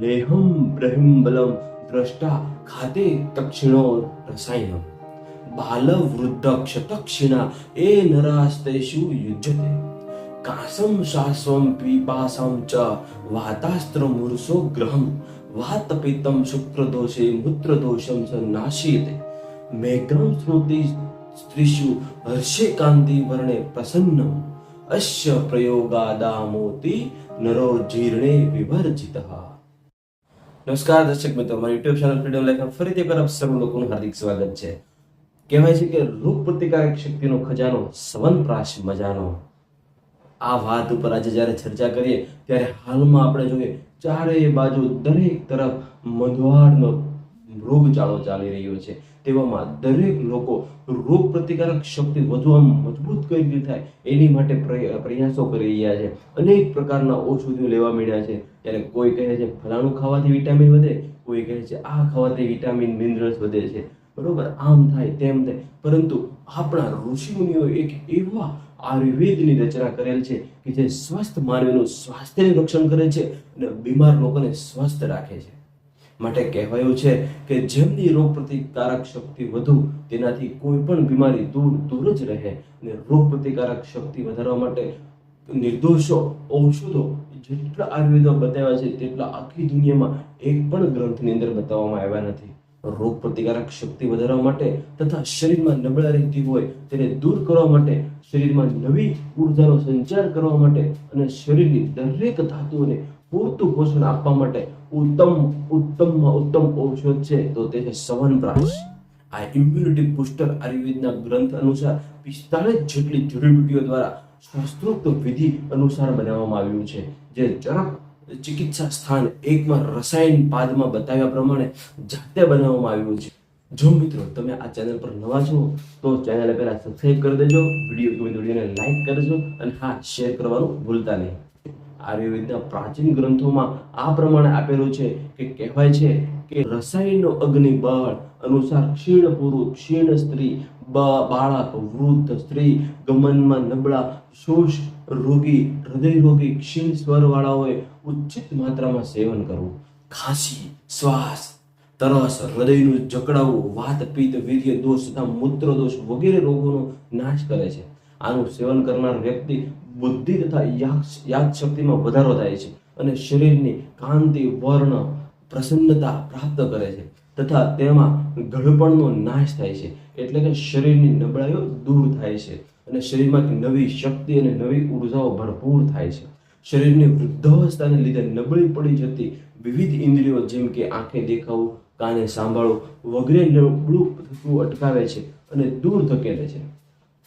लेहम ब्रहिम्बलम द्रष्टा खाते तक्षिणो रसायन। बालवृद्धक्ष तक्षिणा ए नरास्तेषु युज्यते। कासम शास्वम पिपासाम च वातास्त्र मूर्सो ग्रहम वातपितम शुक्रदोषे मूत्रदोषम च नाशीते मेघम श्रुती स्त्रीषु हर्षे कांती वर्णे प्रसन्न। अश्य प्रयोगादामोति नरो जीर्णे विवर्जितः। નમસ્કાર દર્શક મિત્રો મારી યુટ્યુબ ચેનલ ફ્રીડમ લાઈફમાં ફરીથી એકવાર આપ સર્વ લોકોનું હાર્દિક સ્વાગત છે. કહેવાય છે કે રોગ પ્રતિકારક શક્તિનો ખજાનો, સવનપ્રાશ મજાનો. આ વાત ઉપર આજે જ્યારે ચર્ચા કરીએ, ત્યારે હાલમાં આપણે જોઈએ ચારે બાજુ દરેક તરફ મધવાળનો રોગચાળો ચાલી રહ્યો છે. તેવામાં દરેક લોકો રોગ પ્રતિકારક શક્તિ વધુ આમ મજબૂત કઈ રીતે થાય એની માટે પ્રય- પ્રયાસો કરી રહ્યા છે. અનેક પ્રકારના ઔષધિઓ લેવા મળ્યા છે. ત્યારે કોઈ કહે છે ફલાણું ખાવાથી વિટામિન વધે, કોઈ કહે છે આ ખાવાથી વિટામિન, મિનરલ્સ વધે છે. બરોબર, આમ થાય તેમ થાય. પરંતુ આપણા ઋષિમુનિઓ એક એવા આયુર્વેદની રચના કરેલ છે કે જે સ્વસ્થ માનવીનું સ્વાસ્થ્યનું રક્ષણ કરે છે અને બીમાર લોકોને સ્વસ્થ રાખે છે. માટે કહેવાયું છે કે જેમની રોગ પ્રતિકારક શક્તિ વધુ, તેનાથી કોઈ પણ બીમારી દૂર દૂર જ રહે. અને રોગ પ્રતિકારક શક્તિ વધારવા માટે નિર્દોષો, ઔષધો, જેટલા આયુર્વેદો બતાવ્યા છે, તેટલા આખી દુનિયામાં એક પણ ગ્રંથની અંદર બતાવવામાં આવ્યા નથી. રોગ પ્રતિકારક શક્તિ વધારવા માટે તથા શરીરમાં નબળા રહેતી હોય, તેને દૂર કરવા માટે, શરીરમાં નવી ઉર્જાનો સંચાર કરવા માટે અને શરીરની દરેક ધાતુઓને પૂરતું પોષણ આપવા માટે ઉત્તમ ઉત્તમમાં ઉત્તમ ઔષધ છે, તો તે છે સવનપ્રાશ. આ ઇમ્યુનિટી બુસ્ટર આયુર્વેદના ગ્રંથ અનુસાર પિસ્તાળીસ જેટલી જડીબુટીઓ દ્વારા શાસ્ત્રોક્ત વિધિ અનુસાર બનાવવામાં આવ્યું છે. જે ચરક ચિકિત્સા સ્થાન એકમાં રસાયણ પાદમાં બતાવ્યા પ્રમાણે જાતે બનાવવામાં આવ્યું છે. જો મિત્રો તમે આ ચેનલ પર નવા છો, તો ચેનલ પહેલાં સબસ્ક્રાઈબ કરી દેજો વીડિયો ગમે તો વિડીયોને લાઈક કરજો અને હા શેર કરવાનું ભૂલતા નહીં. આયુર્વેદના પ્રાચીન ગ્રંથોમાં આ પ્રમાણે આપેલું છે કે કહેવાય છે કે રસાયણનો અગ્નિ બળ અનુસાર ક્ષીણ પુરુષ, ક્ષીણ સ્ત્રી બાળક, વૃદ્ધ સ્ત્રી, ગમનમાં નબળા શોષ રોગી, હૃદય રોગી, ક્ષીણ સ્વરવાળાઓએ ઉચિત માત્રામાં સેવન કરવું. ખાંસી, શ્વાસ, તરસ, હૃદયનું જકડાવું વાત પિત્ત વીર્ય દોષ તથા મૂત્ર દોષ વગેરે રોગોનો નાશ કરે છે. આનું સેવન કરનાર વ્યક્તિ બુદ્ધિ તથા યાદ યાદ શક્તિમાં વધારો થાય છે અને શરીરની કાંતિ, વર્ણ, પ્રસન્નતા પ્રાપ્ત કરે છે તથા તેમાં ગળપણનો નાશ થાય છે. એટલે કે શરીરની નબળાઈઓ દૂર થાય છે અને શરીરમાં નવી શક્તિ અને નવી ઉર્જાઓ ભરપૂર થાય છે. શરીરની વૃદ્ધાવસ્થાને લીધે નબળી પડી જતી વિવિધ ઇન્દ્રિયો જેમ કે આંખે દેખાવું, કાને સાંભળવું વગેરે નબળું થતું અટકાવે છે અને દૂર ધકેલે છે.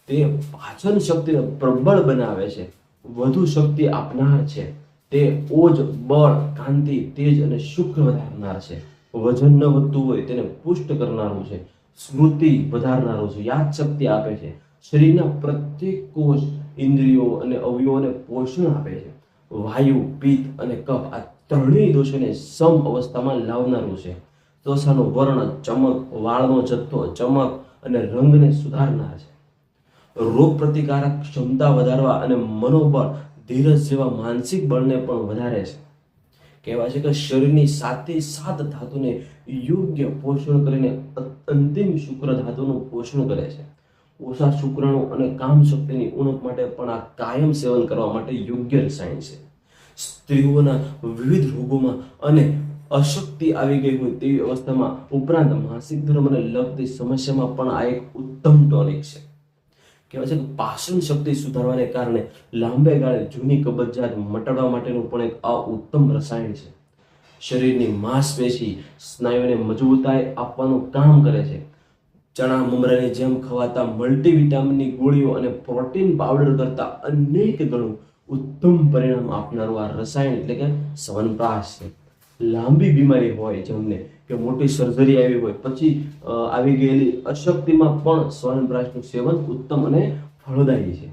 તે પાચન શક્તિને પ્રબળ બનાવે છે. વધુ શક્તિ આપનાર છે. તે ઓજ, બળ, કાંતિ, તેજ અને સુખ વધારનાર છે. વજન ન વધતું હોય તેને પુષ્ટ કરનારું છે. સ્મૃતિ વધારનારું છે. યાદ શક્તિ આપે છે. શરીરના પ્રત્યેક કોષ, ઇન્દ્રિયો અને અવયવોને પોષણ આપે છે. વાયુ, પિત્ત અને કફ આ ત્રણેય દોષોને સમ અવસ્થામાં લાવનારું છે. ત્વચાનું વર્ણ ચમક, વાળનો જથ્થો, ચમક અને રંગને સુધારનાર છે. રોગ પ્રતિકારક ક્ષમતા વધારવા અને મનોબળ ધીરજ જેવા માનસિક બળને પણ વધારે છે. કહેવાય છે કે શરીરની સાતે સાત ધાતુને યોગ્ય પોષણ કરીને અંતિમ શુક્ર ધાતુનું પોષણ કરે છે. ઓછા શુક્રાણુ અને કામ શક્તિની ઉણપ માટે પણ આ કાયમ સેવન કરવા માટે યોગ્ય રસાયણ છે. સ્ત્રીઓના વિવિધ રોગોમાં અને અશક્તિ આવી ગઈ હોય તેવી અવસ્થામાં ઉપરાંત માસિક ધર્મને લગતી સમસ્યામાં પણ આ એક ઉત્તમ ટોનિક છે. કહેવાય છે કે પાષણ શક્તિ સુધારવાને કારણે લાંબે ગાળે જૂની કબજિયાત મટાડવા માટેનું પણ એક આ ઉત્તમ રસાયણ છે. શરીરની માંસપેશી સ્નાયુને મજબૂતાઈ આપવાનું કામ કરે છે. ચણા, મમરાની જેમ ખવાતા મલ્ટીવિટામિનની ગોળીઓ અને પ્રોટીન પાવડર કરતાં અનેક ગણું ઉત્તમ પરિણામ આપનારું આ રસાયણ એટલે કે સવનપ્રાશ છે. લાંબી બીમારી હોય જેમને કે મોટી સર્જરી આવી હોય, પછી આવી ગયેલી અશક્તિમાં પણ સ્વર્ણપ્રાશનું સેવન ઉત્તમ અને ફળદાયી છે.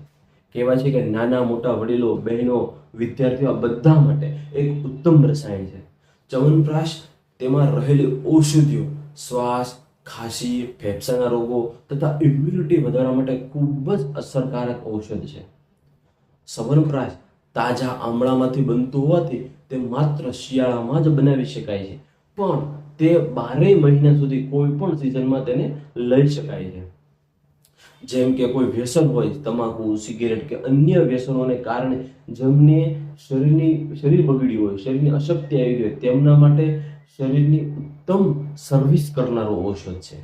કહેવાય છે કે નાના, મોટા વડીલો, બહેનો, વિદ્યાર્થીઓ આ બધા માટે એક ઉત્તમ રસાયણ છે. ચવનપ્રાશ તેમાં રહેલી ઔષધિઓ, શ્વાસ, ખાંસી, ફેફસાના રોગો તથા ઇમ્યુનિટી વધારવા માટે ખૂબ જ અસરકારક ઔષધ છે. સવનપ્રાશ તાજા આમળામાંથી બનતું હોવાથી તે માત્ર શિયાળામાં જ બનાવી શકાય છે. પણ તે બારેય મહિના સુધી કોઈ પણ સિઝનમાં તેને લઈ શકાય છે. જેમ કે કોઈ વ્યસન હોય, તમાકુ, સિગરેટ કે અન્ય વ્યસનોને કારણે જેમને શરીરની, શરીર બગડ્યું હોય, શરીરની અશક્તિ આવી હોય, તેમના માટે શરીરની ઉત્તમ સર્વિસ કરનારો ઔષધ છે.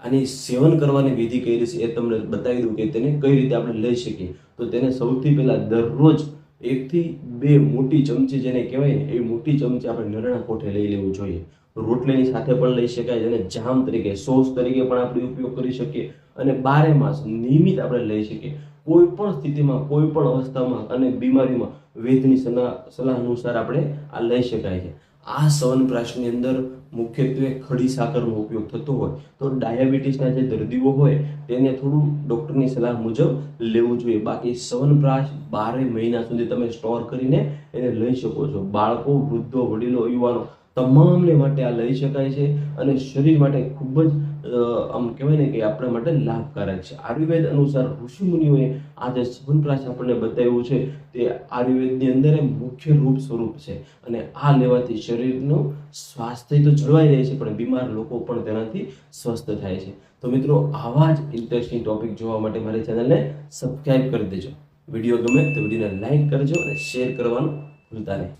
આની સેવન કરવાની વિધિ કઈ રીતે એ તમને બતાવી દઉં કે તેને કઈ રીતે આપણે લઈ શકીએ. તો તેને સૌથી પહેલાં દરરોજ એકથી બે મોટી ચમચી જેને કહેવાય ને, એ મોટી ચમચી આપણે નરણા કોઠે લઈ લેવું જોઈએ. રોટલીની સાથે પણ લઈ શકાય અને જામ તરીકે, સોસ તરીકે પણ આપણે ઉપયોગ કરી શકીએ અને બારે માસ નિયમિત આપણે લઈ શકીએ. કોઈ પણ સ્થિતિમાં કોઈ પણ અવસ્થામાં અને બીમારીમાં વેદની સલાહ સલાહ અનુસાર આપણે આ લઈ શકાય છે. આ સવનપ્રાશની અંદર મુખ્યત્વે ખડી સાકરનો ઉપયોગ થતો હોય. તો ડાયાબિટીસના જે દર્દીઓ હોય, તેને થોડું ડૉક્ટરની સલાહ મુજબ લેવું જોઈએ. બાકી સવનપ્રાશ બારે મહિના સુધી તમે સ્ટોર કરીને એને લઈ શકો છો. બાળકો, વૃદ્ધો, વડીલો, યુવાનો, તમામને માટે આ લઈ શકાય છે અને શરીર માટે ખૂબ જ આમ કહેવાય ને કે આપણા માટે લાભકારક છે. આયુર્વેદ અનુસાર ઋષિમુનિઓએ આ જે સવનપ્રાશ આપણને બતાવ્યું છે તે આયુર્વેદની અંદર મુખ્ય રૂપ સ્વરૂપ છે અને આ લેવાથી શરીરનું સ્વાસ્થ્ય તો જળવાઈ રહે છે, પણ બીમાર લોકો પણ તેનાથી સ્વસ્થ થાય છે. તો મિત્રો, આવા જ ઇન્ટરેસ્ટિંગ ટોપિક જોવા માટે મારી ચેનલને સબસ્ક્રાઈબ કરી દેજો. વીડિયો ગમે તો વિડીયોને લાઈક કરજો અને શેર કરવાનું ભૂલતા નહીં.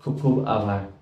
ખૂબ ખૂબ આભાર.